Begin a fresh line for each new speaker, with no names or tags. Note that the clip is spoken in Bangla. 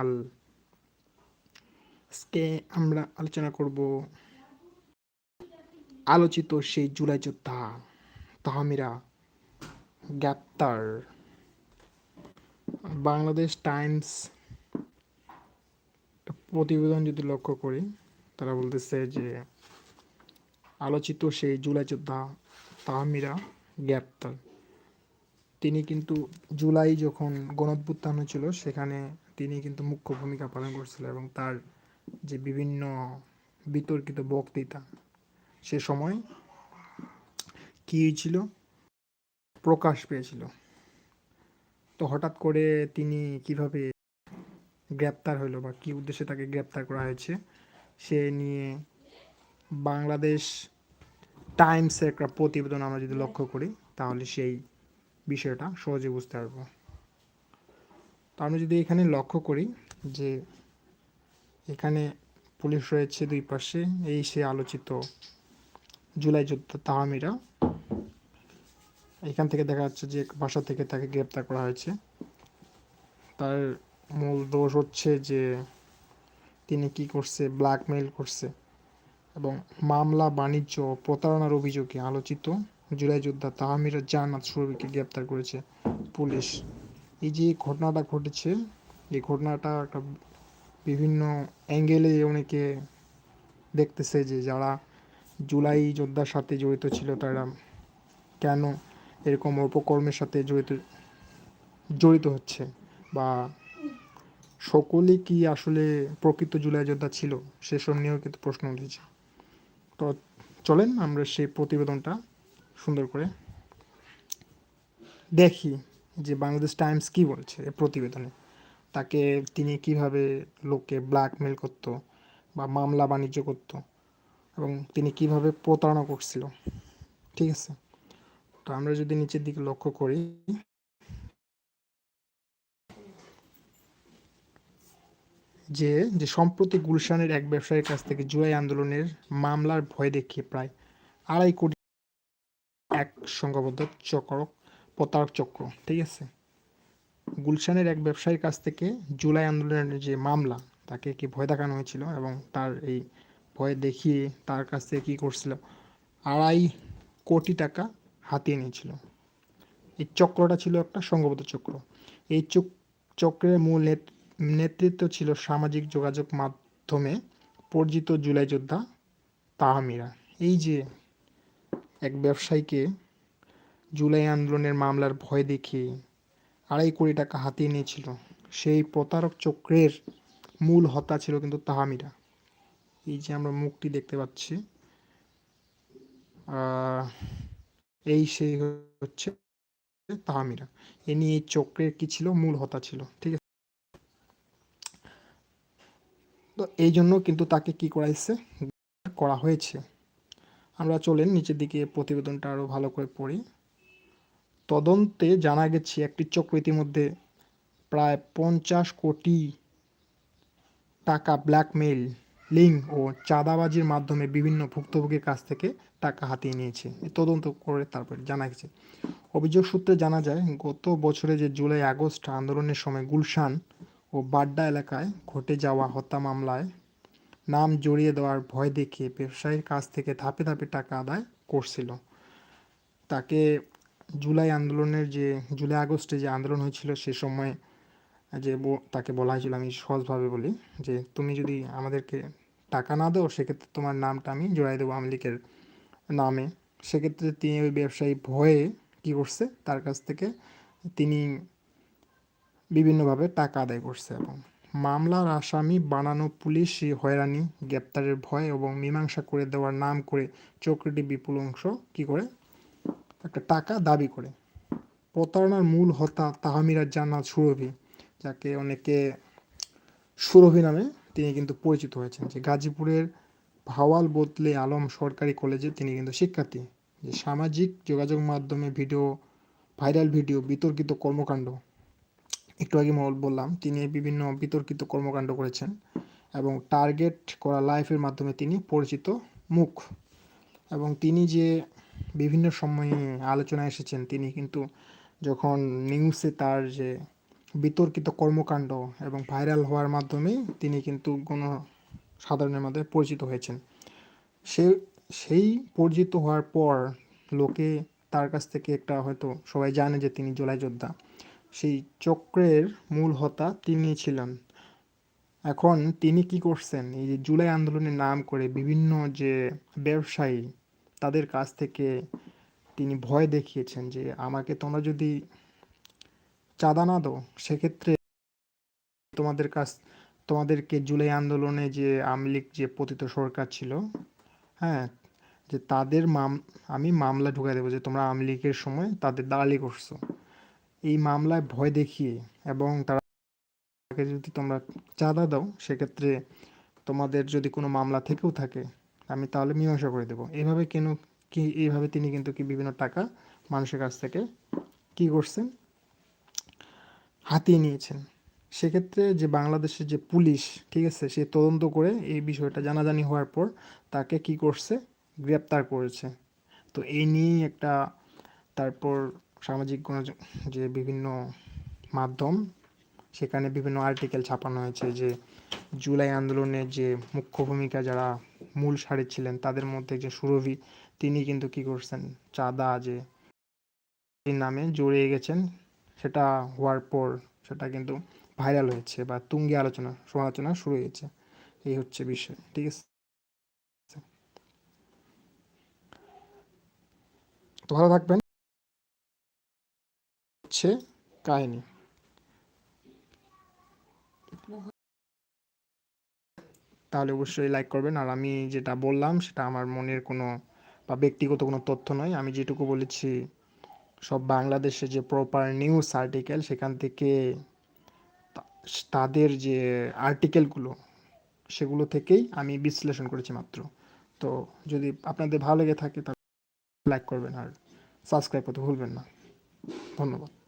আল আজকে আমরা আলোচনা করব আলোচিত সেই জুলাই যোদ্ধা তাহমিরা গ্রেপ্তার বাংলাদেশ টাইমস প্রতিবেদন যদি লক্ষ্য করি, তারা বলতেছে যে আলোচিত সেই জুলাই যোদ্ধা তাহমিরা গ্রেপ্তার তিনি কিন্তু জুলাই যখন গণঅভ্যুত্থান হয়েছিল, সেখানে তিনি কিন্তু মুখ্য ভূমিকা পালন করছিল এবং তার যে বিভিন্ন বিতর্কিত বক্তৃতা, সে সময় কী হয়েছিল? প্রকাশ পেয়েছিল। তো হঠাৎ করে তিনি কীভাবে গ্রেপ্তার হলো বা কী উদ্দেশ্যে তাকে গ্রেপ্তার করা হয়েছে, সে নিয়ে বাংলাদেশ টাইমসের একটা প্রতিবেদন আমরা যদি লক্ষ্য করি, তাহলে সেই বিষয়টা সহজে বুঝতে পারব। তো আমরা যদি এখানে লক্ষ্য করি যে এখানে পুলিশ রয়েছে দুই পাশে, এই সে আলোচিত জুলাই যোদ্ধা তাহামিরা। এখান থেকে দেখা যাচ্ছে যে বাসা থেকে তাকে গ্রেপ্তার করা হয়েছে। তার মূল দোষ হচ্ছে যে তিনি কি করছে, ব্ল্যাকমেইল করছে এবং মামলা, বাণিজ্য প্রতারণার অভিযোগে আলোচিত জুলাই যোদ্ধা তাহমিরা জান্নাত সুরভিকে গ্রেপ্তার করেছে পুলিশ। এই যে ঘটনাটা ঘটেছে, এই ঘটনাটা একটা বিভিন্ন অ্যাঙ্গেলে অনেকে দেখতেছে যে যারা জুলাই যোদ্ধার সাথে জড়িত ছিল তারা কেন এরকম অপকর্মের সাথে জড়িত জড়িত হচ্ছে? বা সকলেই কি আসলে প্রকৃত জুলাই যোদ্ধা ছিল? সেসব নিয়েও কিন্তু প্রশ্ন উঠেছে। তো চলেন আমরা সেই প্রতিবেদনটা সুন্দর করে দেখি। যে বাংলাদেশ টাইমস কি বলছে প্রতিবেদনে? তাকে তিনি কীভাবে লোককে ব্ল্যাকমেল করতো বা মামলা বাণিজ্য করত এবং তিনি কীভাবে প্রতারণা করছিল? ঠিক আছে? তো আমরা যদি নিচের দিকে লক্ষ্য করি। যে যে সম্প্রতি গুলশানের এক ব্যবসায়ীর কাছ থেকে জুলাই আন্দোলনের মামলার ভয় দেখিয়ে প্রায় আড়াই কোটি এক সংঘবদ্ধ চক্র প্রতারক চক্র, ঠিক আছে? গুলশানের এক ব্যবসায়ীর কাছ থেকে জুলাই আন্দোলনের যে মামলা, তাকে কি ভয় দেখানো হয়েছিল এবং তার এই ভয় দেখিয়ে তার কাছ থেকে কী করছিল? আড়াই কোটি টাকা হাতিয়ে নিয়েছিল। এই চক্রটা ছিল একটা সংঘবদ্ধ চক্র। এই চক্রের মূল নেতৃত্ব ছিল সামাজিক যোগাযোগ মাধ্যমে পরিচিত জুলাই যোদ্ধা তাহমিরা। এই যে এক ব্যবসায়ীকে জুলাই আন্দোলনের মামলার ভয় দেখিয়ে আড়াই কোটি টাকা হাতিয়ে নিয়েছিল। সেই প্রতারক চক্রের মূল হত্যা ছিল কিন্তু তাহামিরা। এই যে আমরা মুখটি দেখতে পাচ্ছি এই সেই হচ্ছে তাহামিরা। এ নিয়ে এই চক্রের কি ছিল? মূল হতা ছিল, ঠিক আছে? তো এই জন্য কিন্তু তাকে কি করাইছে করা হয়েছে। আমরা চলেন নিচের দিকে, প্রতিবেদনটা আরও ভালো করে পড়ি। তদন্তে জানা গেছে, একটি চক্র ইতিমধ্যে প্রায় পঞ্চাশ কোটি টাকা ব্ল্যাকমেইল, লিঙ্ক ও চাঁদাবাজির মাধ্যমে বিভিন্ন ভুক্তভোগীর কাছ থেকে টাকা হাতিয়ে নিয়েছে। তদন্ত করে তারপরে জানা গেছে। অভিযোগ সূত্রে জানা যায়, গত বছরে যে জুলাই, আগস্ট আন্দোলনের সময় গুলশান ও বাড্ডা এলাকায় ঘটে যাওয়া হত্যা মামলায় নাম জড়িয়ে দেওয়ার ভয় দেখিয়ে ব্যবসায়ীর কাছ থেকে ধাপে ধাপে টাকা আদায় করছিল। তাকে জুলাই আন্দোলনের যে, জুলাই আগস্টে যে আন্দোলন হয়েছিল সে সময়, যে তাকে বলা হয়েছিল, আমি সহজভাবে বলি, যে তুমি যদি আমাদেরকে টাকা না দাও, সেক্ষেত্রে তোমার নামটা আমি জড়াই দেবো আওয়ামী লীগের নামে। সেক্ষেত্রে তিনি ওই ব্যবসায়ী ভয়ে কী করছে? তার কাছ থেকে তিনি বিভিন্নভাবে টাকা আদায় করছে এবং মামলার আসামি বানানো পুলিশ হয়রানি, গ্রেপ্তারের ভয় এবং মীমাংসা করে দেওয়ার নাম করে চক্রটি বিপুল অংশ কী করে একটা টাকা দাবি করে। প্রতারণার মূল হতা তাহামিরা জান্নাত সুরভি, যাকে অনেকে সুরভি নামে তিনি কিন্তু পরিচিত হয়েছেন, যে গাজীপুরের ভাওয়াল বদলে আলম সরকারি কলেজে তিনি কিন্তু শিক্ষার্থী। যে সামাজিক যোগাযোগ মাধ্যমে ভিডিও, ভাইরাল ভিডিও, বিতর্কিত কর্মকাণ্ড, একটু আগে বললাম, তিনি বিভিন্ন বিতর্কিত কর্মকাণ্ড করেছেন এবং টার্গেট করা লাইফের মাধ্যমে তিনি পরিচিত মুখ। এবং তিনি যে বিভিন্ন সময়ে আলোচনায় এসেছেন তিনি কিন্তু যখন নিউজে তার যে বিতর্কিত কর্মকাণ্ড এবং ভাইরাল হওয়ার মাধ্যমে তিনি কিন্তু কোনো সাধারণের মধ্যে পরিচিত হয়েছেন। সে, সেই পরিচিত হওয়ার পর লোকে তার কাছ থেকে একটা হয়তো সবাই জানে যে তিনি জোলাই যোদ্ধা। সেই চক্রের মূল হতা তিনি ছিলেন। এখন তিনি কি করছেন? এই যে জুলাই আন্দোলনের নাম করে বিভিন্ন যে ব্যবসায়ী তাদের কাছ থেকে তিনি ভয় দেখিয়েছেন যে আমাকে তোমরা যদি চাঁদা না দাও, সেক্ষেত্রে তোমাদের কাছ, তোমাদেরকে জুলাই আন্দোলনে যে আমলিক যে পতিত সরকার ছিল হ্যাঁ যে তাদের মাম, আমি মামলা ঢুকাই দেবো যে তোমরা আমলিকের সময় তাদের দালালি করছ। এই মামলায় ভয় দেখিয়ে এবং তারা যদি তোমরা চাঁদা দাও, সেক্ষেত্রে তোমাদের যদি কোনো মামলা থেকেও থাকে আমি তাহলে মীমাংসা করে দেবো। এইভাবে কেন কি এইভাবে তিনি কিন্তু কি বিভিন্ন টাকা মানুষের কাছ থেকে কি করছেন? হাতিয়ে নিয়েছেন। সেক্ষেত্রে যে বাংলাদেশের যে পুলিশ, ঠিক আছে, সে তদন্ত করে এই বিষয়টা জানাজানি হওয়ার পর তাকে কি করছে? গ্রেপ্তার করেছে। তো এই নিয়েই একটা তারপর সামাজিক যে বিভিন্ন মাধ্যম, সেখানে বিভিন্ন আর্টিকেল ছাপানো হয়েছে যে জুলাই আন্দোলনের যে মুখ্য ভূমিকা যারা মূল সারি ছিলেন তাদের মধ্যে যে সুরভি, তিনি কিন্তু কি করছেন? চাঁদা যে নামে জড়িয়ে গেছেন, সেটা হওয়ার পর সেটা কিন্তু ভাইরাল হয়েছে বা তুঙ্গে আলোচনা, সমালোচনা শুরু হয়েছে। এই হচ্ছে বিষয়, ঠিক আছে? তো ভালো থাকবেন। হচ্ছে কাহিনী। তাহলে অবশ্যই লাইক করবেন। আর আমি যেটা বললাম, সেটা আমার মনের কোনো বা ব্যক্তিগত কোনো তথ্য নয়। আমি যেটুকু বলেছি, সব বাংলাদেশে যে প্রপার নিউজ আর্টিকেল সেখান থেকে তাদের যে আর্টিকেলগুলো সেগুলো থেকেই আমি বিশ্লেষণ করেছি মাত্র। তো যদি আপনাদের ভালো লেগে থাকে, তাহলে লাইক করবেন আর সাবস্ক্রাইব করতে ভুলবেন না। ধন্যবাদ।